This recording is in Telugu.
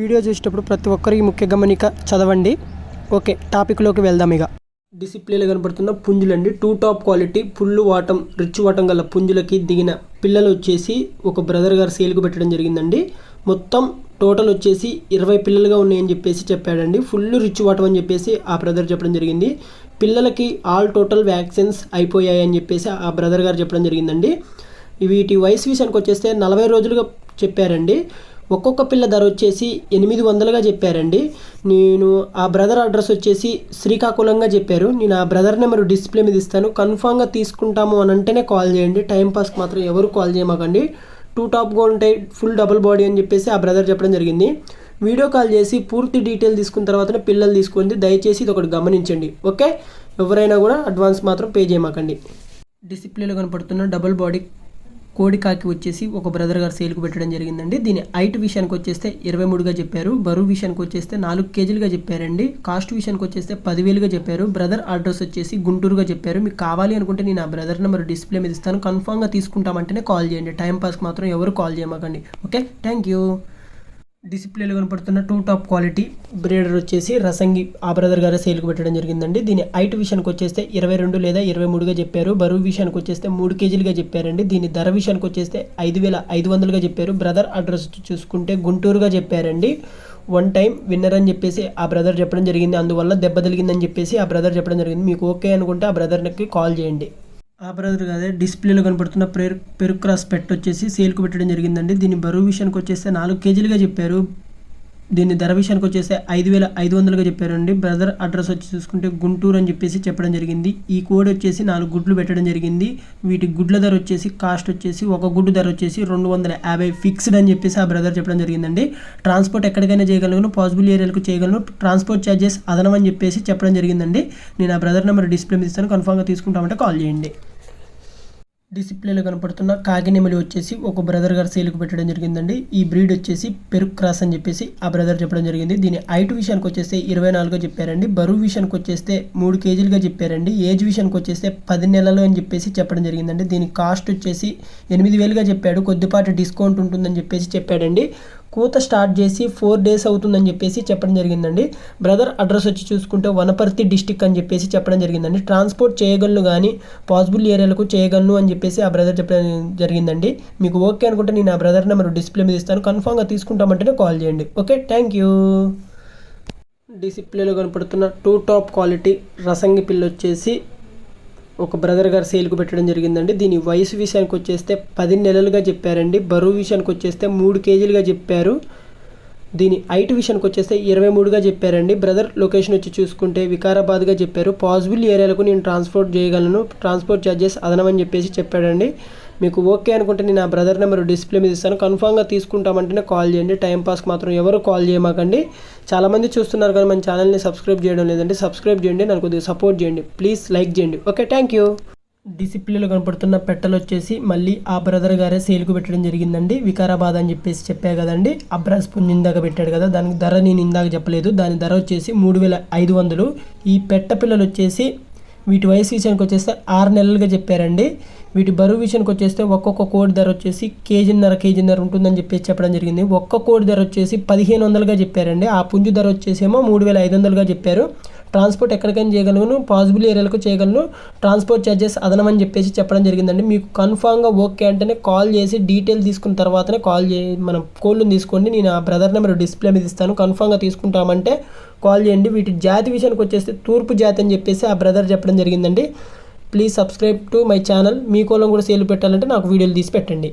వీడియో చూసేటప్పుడు ప్రతి ఒక్కరికి ముఖ్య గమనిక చదవండి. ఓకే టాపిక్లోకి వెళ్దాం ఇక. డిసిప్లిన్లో కనపడుతున్న పుంజులండి. టూ టాప్ క్వాలిటీ పుల్లు వాటం రిచ్ వాటం గల పుంజులకి దిగిన పిల్లలు వచ్చేసి ఒక బ్రదర్ గారు సేల్కు పెట్టడం జరిగిందండి. మొత్తం టోటల్ వచ్చేసి ఇరవై పిల్లలుగా ఉన్నాయని చెప్పేసి చెప్పాడండి. ఫుల్ రిచ్ వాటం అని చెప్పేసి ఆ బ్రదర్ చెప్పడం జరిగింది. పిల్లలకి ఆల్ టోటల్ వ్యాక్సిన్స్ అయిపోయాయి అని చెప్పేసి ఆ బ్రదర్ గారు చెప్పడం జరిగిందండి. వీటి వయసు విషయానికి వచ్చేస్తే నలభై రోజులుగా చెప్పారండి. ఒక్కొక్క పిల్ల ధర వచ్చేసి ఎనిమిది వందలుగా చెప్పారండి. నేను ఆ బ్రదర్ అడ్రస్ వచ్చేసి శ్రీకాకుళంగా చెప్పారు. నేను ఆ బ్రదర్ నెంబర్ డిస్ప్లే మీద ఇస్తాను. కన్ఫామ్గా తీసుకుంటాము అని అంటేనే కాల్ చేయండి. టైంపాస్కి మాత్రం ఎవరు కాల్ చేయమాకండి. టూ టాప్గా ఉంటాయి. ఫుల్ డబుల్ బాడీ అని చెప్పేసి ఆ బ్రదర్ చెప్పడం జరిగింది. వీడియో కాల్ చేసి పూర్తి డీటెయిల్ తీసుకున్న తర్వాతనే పిల్లలు తీసుకుంది దయచేసి ఇది ఒకటి గమనించండి. ఓకే? ఎవరైనా కూడా అడ్వాన్స్ మాత్రం పే చేయమాకండి. డిసిప్లిన్లో కనపడుతున్న డబుల్ బాడీ కోడికాకి వచ్చేసి ఒక బ్రదర్ గారు సేల్కు పెట్టడం జరిగిందండి. దీని హైట్ విషయానికి వచ్చేస్తే ఇరవై మూడుగా చెప్పారు. బరువు విషయానికి వచ్చేస్తే నాలుగు కేజీలుగా చెప్పారండి. కాస్ట్ విషయానికి వచ్చేస్తే పదివేలుగా చెప్పారు. బ్రదర్ అడ్రస్ వచ్చేసి గుంటూరుగా చెప్పారు. మీకు కావాలి అనుకుంటే నేను ఆ బ్రదర్ నెంబర్ డిస్ప్లే మీద ఇస్తాను. కన్ఫామ్గా తీసుకుంటామంటేనే కాల్ చేయండి. టైం పాస్కి మాత్రం ఎవరు కాల్ చేయమాకండి. ఓకే థ్యాంక్ యూ డిసిప్లేలో కనపడుతున్న టూ టాప్ క్వాలిటీ బ్రీడర్ వచ్చేసి రసంగి ఆ బ్రదర్ గారు సేల్కి పెట్టడం జరిగిందండి. దీని హైట్ విషయానికి వచ్చేస్తే ఇరవై రెండు లేదా ఇరవై మూడుగా చెప్పారు. బరువు విషయానికి వచ్చేస్తే మూడు కేజీలుగా చెప్పారండి. దీని ధర విషయానికి వచ్చేస్తే ఐదు వేల ఐదు వందలుగా చెప్పారు. బ్రదర్ అడ్రస్ చూసుకుంటే గుంటూరుగా చెప్పారండి. వన్ టైం విన్నర్ అని చెప్పేసి ఆ బ్రదర్ చెప్పడం జరిగింది. అందువల్ల దెబ్బ తగిలిందని చెప్పేసి ఆ బ్రదర్ చెప్పడం జరిగింది. మీకు ఓకే అనుకుంటే ఆ బ్రదర్కి కాల్ చేయండి. ఆ బ్రదర్ కాదే డిస్ప్లేలో కనపడుతున్న పెరు పెరుగు క్రాస్ పెట్ వచ్చేసి సేల్కు పెట్టడం జరిగిందండి. దీని బరువు విషయానికి వచ్చేస్తే నాలుగు కేజీలుగా చెప్పారు. దీని ధర విషయానికి వచ్చేస్తే ఐదు వేల ఐదు వందలుగా చెప్పారండి. బ్రదర్ అడ్రస్ వచ్చి చూసుకుంటే గుంటూరు అని చెప్పేసి చెప్పడం జరిగింది. ఈ కోడ్ వచ్చేసి నాలుగు గుడ్లు పెట్టడం జరిగింది. వీటి గుడ్ల ధర వచ్చేసి కాస్ట్ వచ్చేసి ఒక గుడ్డు ధర వచ్చేసి రెండు వందల యాభై ఫిక్స్డ్ అని చెప్పేసి ఆ బ్రదర్ చెప్పడం జరిగిందండి. ట్రాన్స్పోర్ట్ ఎక్కడికైనా చేయగలను పాసిబుల్ ఏరియాలకు చేయగలను. ట్రాన్స్పోర్ట్ ఛార్జెస్ అదనం అని చెప్పేసి చెప్పడం జరిగిందండి. నేను ఆ బ్రదర్ నెంబర్ డిస్ప్లే మీద ఇస్తాను. కన్ఫామ్గా తీసుకుంటామంటే కాల్ చేయండి. డిసిప్లిన్లో కనపడుతున్న కాకినెమలి వచ్చేసి ఒక బ్రదర్ గారు సేల్కి పెట్టడం జరిగిందండి. ఈ బ్రీడ్ వచ్చేసి పెరుగు క్రాస్ అని చెప్పేసి ఆ బ్రదర్ చెప్పడం జరిగింది. దీని హైట్ విషయానికి వచ్చేస్తే ఇరవై నాలుగుగా చెప్పారండి. బరువు విషయానికి వచ్చేస్తే మూడు కేజీలుగా చెప్పారండి. ఏజ్ విషయానికి వచ్చేస్తే పది నెలలు అని చెప్పేసి చెప్పడం జరిగిందండి. దీని కాస్ట్ వచ్చేసి ఎనిమిది వేలుగా చెప్పాడు. కొద్దిపాటి డిస్కౌంట్ ఉంటుందని చెప్పేసి చెప్పాడండి. కూత స్టార్ట్ చేసి ఫోర్ డేస్ అవుతుందని చెప్పేసి చెప్పడం జరిగిందండి. బ్రదర్ అడ్రస్ వచ్చి చూసుకుంటే వనపర్తి డిస్టిక్ అని చెప్పేసి చెప్పడం జరిగిందండి. ట్రాన్స్పోర్ట్ చేయగలను కానీ పాసిబుల్ ఏరియాలకు చేయగలను అని చెప్పేసి ఆ బ్రదర్ చెప్పడం జరిగిందండి. మీకు ఓకే అనుకుంటే నేను ఆ బ్రదర్ నెంబర్ డిస్ప్లే మీద ఇస్తాను. కన్ఫామ్గా తీసుకుంటామంటేనే కాల్ చేయండి. Okay thank you. డిసిప్లేలో కనపడుతున్న టూ టాప్ క్వాలిటీ రసంగి పిల్ల వచ్చేసి ఒక బ్రదర్ గారు సేల్కు పెట్టడం జరిగిందండి. దీని వయసు విషయానికి వచ్చేస్తే పది నెలలుగా చెప్పారండి. బరువు విషయానికి వచ్చేస్తే మూడు కేజీలుగా చెప్పారు. దీని హైట్ విషయానికి వచ్చేస్తే ఇరవై మూడుగా చెప్పారండి. బ్రదర్ లొకేషన్ వచ్చి చూసుకుంటే వికారాబాద్గా చెప్పారు. పాసిబుల్ ఏరియాలకు నేను ట్రాన్స్పోర్ట్ చేయగలను. ట్రాన్స్పోర్ట్ ఛార్జెస్ అదనమని చెప్పేసి చెప్పాడండి. మీకు ఓకే అనుకుంటే నేను ఆ బ్రదర్ నెంబర్ డిస్ప్లే మీద ఇస్తాను. కన్ఫామ్గా తీసుకుంటామంటేనే కాల్ చేయండి. టైంపాస్కి మాత్రం ఎవరు కాల్ చేయమాకండి. చాలామంది చూస్తున్నారు కానీ మన ఛానల్ని సబ్స్క్రైబ్ చేయడం లేదండి. సబ్స్క్రైబ్ చేయండి. నాకు కొద్దిగా సపోర్ట్ చేయండి. ప్లీజ్ లైక్ చేయండి. ఓకే థ్యాంక్ యూ డిసిప్లిన్లో కనపడుతున్న పెట్టలు వచ్చేసి మళ్ళీ ఆ బ్రదర్ గారే సేల్కు పెట్టడం జరిగిందండి. వికారాబాద్ అని చెప్పేసి చెప్పా కదండి. అబ్రాస్ పుంజ్ ఇందాక పెట్టాడు కదా. దానికి ధర నేను ఇందాక చెప్పలేదు. దాని ధర వచ్చేసి మూడు వేల ఐదు వందలు. ఈ పెట్ట పిల్లలు వచ్చేసి వీటి వయసు విషయానికి వచ్చేస్తే ఆరు నెలలుగా చెప్పారండి. వీటి బరువు విషయానికి వచ్చేస్తే ఒక్కొక్క కోడి ధర వచ్చేసి కేజీన్నర కేజీన్నర ఉంటుందని చెప్పేసి చెప్పడం జరిగింది. ఒక్క కోడి ధర వచ్చేసి పదిహేను వందలుగా చెప్పారండి. ఆ పుంజు ధర వచ్చేసేమో మూడు వేల ఐదు వందలుగా చెప్పారు. ట్రాన్స్పోర్ట్ ఎక్కడికైనా చేయగలను పాసిబుల్ ఏరియాలకు చేయగలను. ట్రాన్స్పోర్ట్ ఛార్జెస్ అదనమని చెప్పేసి చెప్పడం జరిగిందండి. మీకు కన్ఫామ్గా ఓకే అంటేనే కాల్ చేసి డీటెయిల్ తీసుకున్న తర్వాతనే కాల్ చే మనం కోళ్ళను తీసుకోండి. నేను ఆ బ్రదర్ నెంబర్ డిస్ప్లే మీద ఇస్తాను. కన్ఫామ్గా తీసుకుంటామంటే కాల్ చేయండి. వీటి జాతి విషయానికి వచ్చేస్తే తూర్పు జాతి అని చెప్పేసి ఆ బ్రదర్ చెప్పడం జరిగిందండి. Please subscribe to my channel. మీ కోలం కూడా సేల్ పెట్టాలంటే నాకు వీడియోలు తీసి పెట్టండి.